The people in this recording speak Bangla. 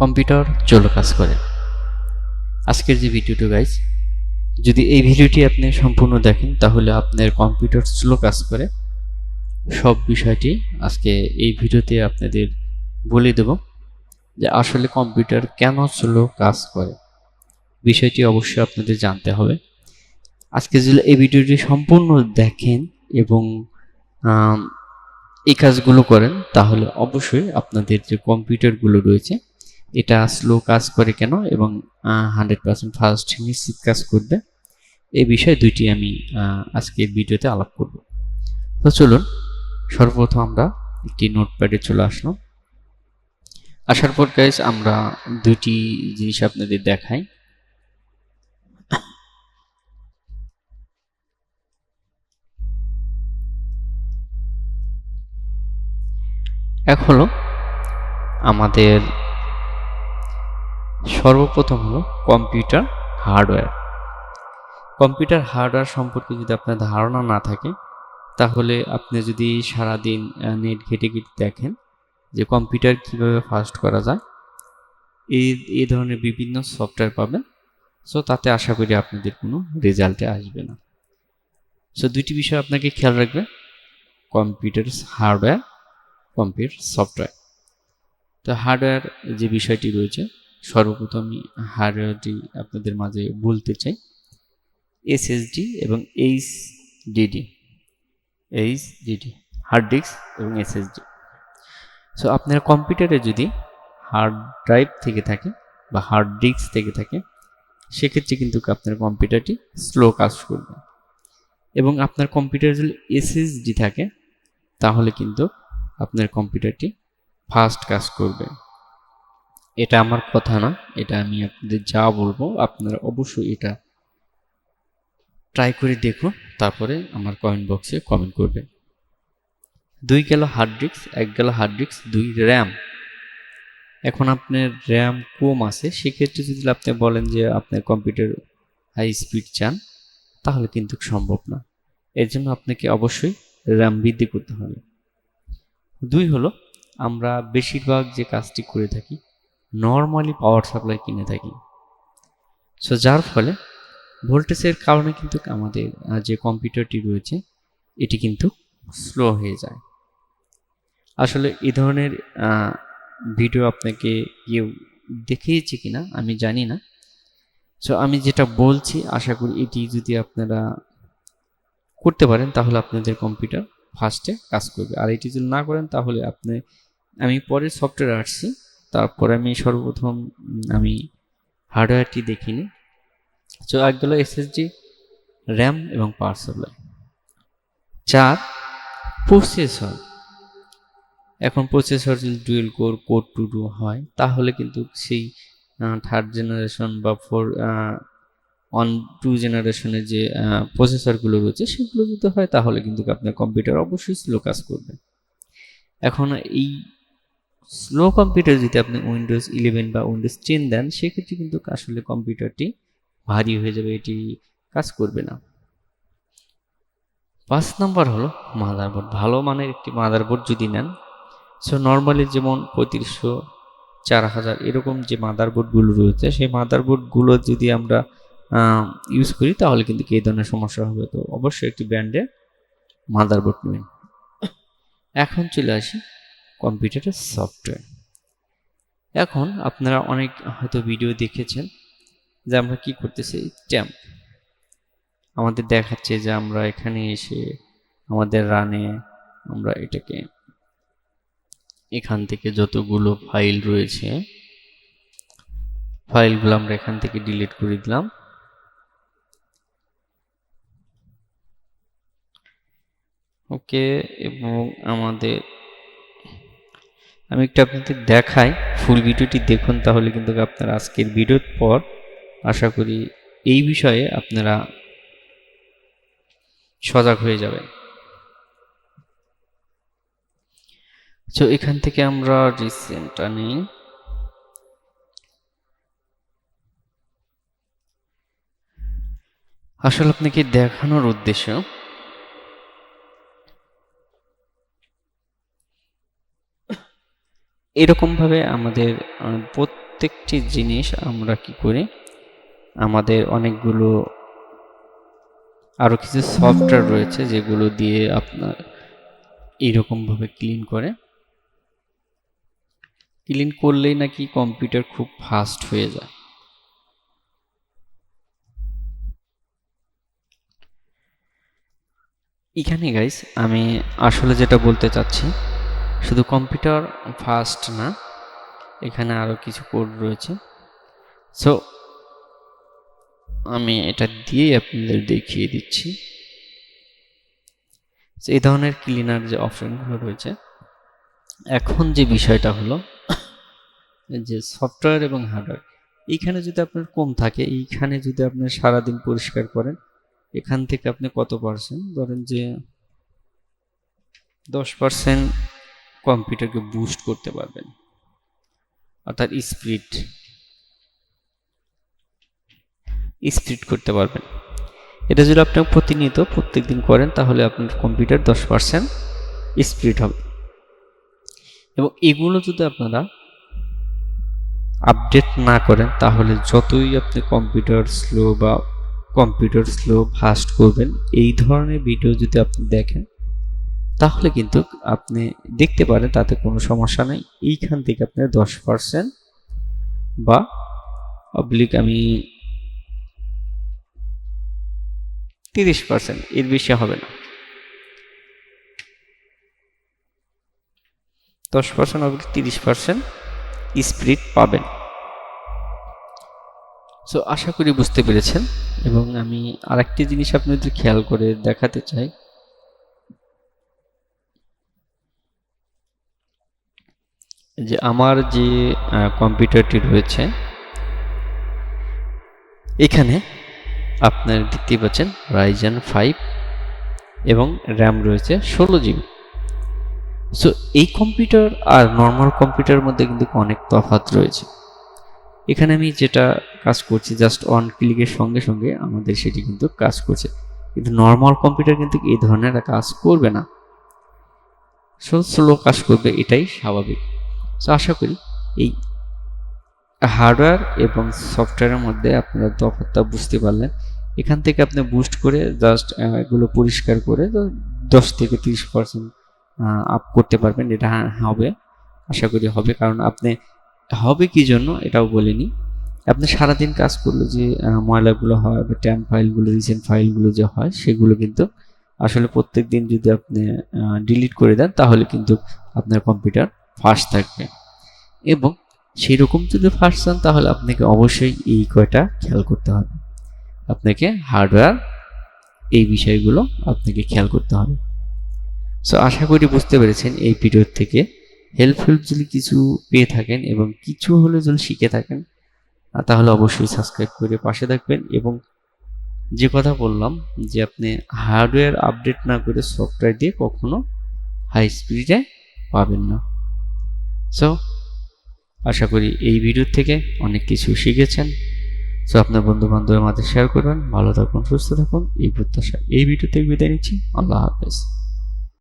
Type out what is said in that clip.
কম্পিউটার চলো কাজ করে। আজকের যে ভিডিওটা গাইজ যদি এই ভিডিওটি আপনি সম্পূর্ণ দেখেন, তাহলে আপনার কম্পিউটার স্লো কাজ করে। সব বিষয়টি আজকে এই ভিডিওতে আপনাদের বলে দেব যে আসলে কম্পিউটার কেন স্লো কাজ করে। বিষয়টি অবশ্যই আপনাদের জানতে হবে। আজকে যদি এই ভিডিওটি সম্পূর্ণ দেখেন এবং এই কাজগুলো করেন, তাহলে অবশ্যই আপনাদের যে কম্পিউটারগুলো রয়েছে এটা স্লো কাজ করে কেন এবং হান্ড্রেড পার্সেন্ট ফাস্ট নিশ্চিত কাজ করবে? এই বিষয়ে দুইটি আমি আজকের ভিডিওতে আলাপ করব। তো চলুন, সর্বপ্রথম আমরা একটি নোটপ্যাডে চলে আসলাম। আসার পর গাইজ আমরা দুটি জিনিস আপনাদের দেখাই। এক হলো, আমাদের সর্বপ্রথম হলো কম্পিউটার হার্ডওয়্যার। কম্পিউটার হার্ডওয়্যার সম্পর্কে যদি আপনার ধারণা না থাকে, তাহলে আপনি যদি সারাদিন নেট ঘেটে ঘেটে দেখেন যে কম্পিউটার কীভাবে ফাস্ট করা যায়, এই এই ধরনের বিভিন্ন সফটওয়্যার পাবেন। সো তাতে আশা করি আপনাদের কোনো রেজাল্টে আসবে না। সো দুইটি বিষয় আপনাকে খেয়াল রাখবে। Computer hardware, computer software. তো হার্ডওয়্যার যে বিষয়টি রয়েছে সর্বপ্রথম আমি হার্ডওয়্যারটি আপনাদের মাঝে বলতে চাই। এসএসডি এবং H DD H DD hard disk এবং এসএসডি সো আপনার কম্পিউটারে যদি হার্ড ড্রাইভ থেকে থাকে বা হার্ড ডিস্ক থেকে থাকে, সেক্ষেত্রে কিন্তু আপনার কম্পিউটারটি স্লো কাজ করবে। এবং আপনার কম্পিউটারে যদি এসএসডি থাকে, তাহলে কিন্তু আপনার কম্পিউটারটি ফাস্ট কাজ করবে। এটা আমার কথা না, এটা আমি আপনাদের যা বলব আপনারা অবশ্যই এটা ট্রাই করে দেখুন, তারপরে আমার কমেন্ট বক্সে কমেন্ট করবে দুই গেল হার্ড ডিস্ক এক গেল হার্ড ডিস্ক দুই র্যাম এখন আপনার র্যাম কম আছে, সেক্ষেত্রে যদি আপনি বলেন যে আপনার কম্পিউটার হাই স্পিড চান, তাহলে কিন্তু সম্ভব না। এর জন্য আপনাকে অবশ্যই র্যাম বৃদ্ধি করতে হবে। দুই হলো, আমরা বেশিরভাগ যে কাজটি করে থাকি নর্মালি পাওয়ার সাপ্লাই কিনে থাকি। সো যার ফলে ভোল্টেজের কারণে কিন্তু আমাদের যে কম্পিউটারটি রয়েছে, এটি কিন্তু স্লো হয়ে যায়। আসলে এই ধরনের ভিডিও আপনাকে কেউ দেখিয়েছে কি না আমি জানি না। সো আমি যেটা বলছি, আশা করি এটি যদি আপনারা করতে পারেন, তাহলে আপনাদের কম্পিউটার ফার্স্টে কাজ করবে। আর এটি যদি না করেন, তাহলে আপনি, আমি পরে সফটওয়্যার আসছি তারপরে আমি সর্বপ্রথম আমি হার্ডওয়্যারটি দেখিনি। তো এক গেল এসএসডি র্যাম এবং পাওয়ার সাপ্লাই চার প্রসেসর এখন প্রসেসর যদি dual core core two two হয়, তাহলে কিন্তু সেই থার্ড জেনারেশন বা ফোর অন টু জেনারেশনের যে প্রসেসরগুলো রয়েছে, সেগুলো যদি হয়, তাহলে কিন্তু আপনার কম্পিউটার অবশ্যই স্লো কাজ করবে। এখন এই স্লো কম্পিউটার যদি আপনি উইন্ডোজ ইলেভেন বা উইন্ডোজ টেন দেন, সেক্ষেত্রে কিন্তু আসলে কম্পিউটারটি ভারী হয়ে যাবে, এটি কাজ করবে না। পাঁচ নম্বর হলো মাদারবোর্ড ভালো মানের একটি মাদারবোর্ড যদি নেন সো নর্মালি যেমন পঁয়ত্রিশশো চার হাজার এরকম যে মাদারবোর্ডগুলো রয়েছে, সেই মাদারবোর্ডগুলো যদি আমরা ইউজ করি, তাহলে কিন্তু এই ধরনের সমস্যা হবে? তো অবশ্যই একটি ব্র্যান্ডের মাদারবোর্ড নেবেন। এখন চলে আসি কম্পিউটারের সফটওয়্যার। এখন আপনারা অনেক হয়তো ভিডিও দেখেছেন যে আমরা কি করতেছি ট্যাম্প আমাদের দেখাচ্ছে যে আমরা এখানে এসে আমাদের রানে আমরা এটাকে এখান থেকে যতগুলো ফাইল রয়েছে ফাইলগুলো আমরা এখান থেকে ডিলিট করে দিলাম। ওকে এবং আমাদের আমি একটু আপনাদের দেখাই ফুল ভিডিওটি দেখুন, তাহলে কিন্তু আপনারা আজকের ভিডিওর পর আশা করি এই বিষয়ে আপনারা সজাগ হয়ে যাবেন। তো এখান থেকে আমরা রিসেন্টটা নিই। আসলে আপনাকে দেখানোর উদ্দেশ্য এরকমভাবে আমাদের প্রত্যেকটি জিনিস আমরা কি করি? আমাদের অনেকগুলো আরও কিছু সফটওয়্যার রয়েছে যেগুলো দিয়ে আপনার এইরকমভাবে ক্লিন করে। ক্লিন করলেই নাকি কম্পিউটার খুব ফাস্ট হয়ে যায়। এখানে গাইস আমি আসলে যেটা বলতে চাচ্ছি শুধু কম্পিউটার ফাস্ট না, এখানে আরও কিছু কোড রয়েছে। সো আমি এটা দিয়েই আপনাদের দেখিয়ে দিচ্ছি। এই ধরনের ক্লিনার যে অপশনগুলো রয়েছে, এখন যে বিষয়টা হলো, যে সফটওয়্যার এবং হার্ডওয়্যার এইখানে যদি আপনার কম থাকে, এইখানে যদি আপনি সারাদিন পরিষ্কার করেন, এখান থেকে আপনি কত পার্সেন্ট ধরেন যে দশ পার্সেন্ট কম্পিউটারকে বুস্ট করতে পারবেন। অর্থাৎ স্পিড স্পিড করতে পারবেন। এটা যদি আপনি প্রতিনিয়ত প্রত্যেক দিন করেন, তাহলে আপনার কম্পিউটার দশ পার্সেন্ট স্পিড হবে। এবং এগুলো যদি আপনারা আপডেট না করেন, তাহলে যতই আপনি কম্পিউটার স্লো বা কম্পিউটার স্লো ফাস্ট করবেন, এই ধরনের ভিডিও যদি আপনি দেখেন তাহলে কিন্তু আপনি দেখতে পারেন তাতে কোনো সমস্যা নেই। এইখান থেকে আপনি দশ পার্সেন্ট বা অবলিক আমি তিরিশ পার্সেন্ট এর বেশি হবে না। দশ পার্সেন্ট অবলিক তিরিশ পার্সেন্ট স্পিরিট পাবেন। সো আশা করি বুঝতে পেরেছেন এবং আমি আরেকটি জিনিস আপনাদের খেয়াল করে দেখাতে চাই। যে আমার যে কম্পিউটারটি রয়েছে, এখানে আপনার দেখতেই পাচ্ছেন রাইজেন ফাইভ এবং র্যাম রয়েছে ষোলো জিবি সো এই কম্পিউটার আর নর্মাল কম্পিউটারের মধ্যে কিন্তু অনেক তফাৎ রয়েছে। এখানে আমি যেটা কাজ করছি জাস্ট অন ক্লিকের সঙ্গে সঙ্গে আমাদের সেটি কিন্তু কাজ করছে। কিন্তু নর্মাল কম্পিউটার কিন্তু এই ধরনের কাজ করবে না। সো স্লো কাজ করবে, এটাই স্বাভাবিক। সো আশা করি এই হার্ডওয়্যার এবং সফটওয়্যারের মধ্যে আপনারা তফাৎটা বুঝতে পারলেন। এখান থেকে আপনি বুস্ট করে জাস্ট এগুলো পরিষ্কার করে দশ থেকে তিরিশ পার্সেন্ট আপ করতে পারবেন। এটা হবে, আশা করি হবে। কারণ আপনি, হবে কি জন্য এটাও বলিনি। আপনি সারাদিন কাজ করলে যে ময়লাগুলো হয় বা ট্যাম ফাইলগুলো রিসেন্ট ফাইলগুলো যে হয়, সেগুলো কিন্তু আসলে প্রত্যেক দিন যদি আপনি ডিলিট করে দেন, তাহলে কিন্তু আপনার কম্পিউটার ফাস্ট থাকবে। এবং সেই রকম যদি ফাস্ট চান, তাহলে আপনাকে অবশ্যই এই কয়টা খেয়াল করতে হবে। আপনাকে হার্ডওয়্যার, এই বিষয়গুলো আপনাকে খেয়াল করতে হবে। সো আশা করি বুঝতে পেরেছেন এই ভিডিওর থেকে। হেল্পফুল যদি কিছু পেয়ে থাকেন এবং কিছু হলে যদি শিখে থাকেন তাহলে অবশ্যই সাবস্ক্রাইব করে পাশে থাকবেন এবং যে কথা বললাম যে আপনি হার্ডওয়্যার আপডেট না করে সফটওয়্যার দিয়ে কখনো হাই স্পিডে পাবেন না। সো আশা করি এই ভিডিও থেকে অনেক কিছু শিখেছেন। সো আপনার বন্ধু বান্ধবের মাঝে শেয়ার করবেন। ভালো থাকুন, সুস্থ থাকুন। এই প্রত্যাশা এই ভিডিও থেকে বিদায় নিচ্ছি। আল্লাহ হাফেজ।